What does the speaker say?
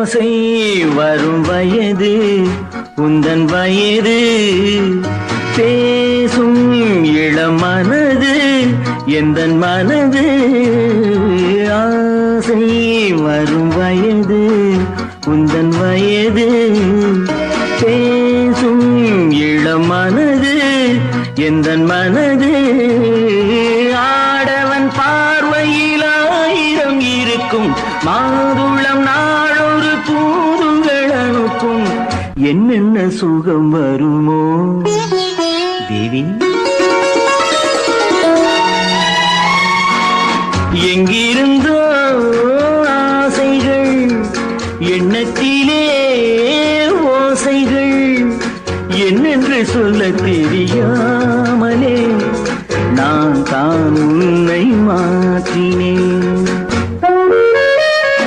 ஆசை வரும் வயது உந்தன் வயது. பேசும் இளம் மனது எந்த மனது? ஆசை வரும் வயது உந்தன் வயது. பேசும் இளம் மனது எந்த மனது? ஆடவன் பார்வையில் ஆயிரம் இருக்கும் மாதுளம் நான் தூதுகள் அனுப்பும் என்னென்ன சுகம் வருமோ? தேவி எங்கிருந்தோ ஆசைகள் எண்ணத்திலே ஓசைகள் என்னென்று சொல்ல தெரியாமலே நான் தான் உன்னை மாற்றினேன்.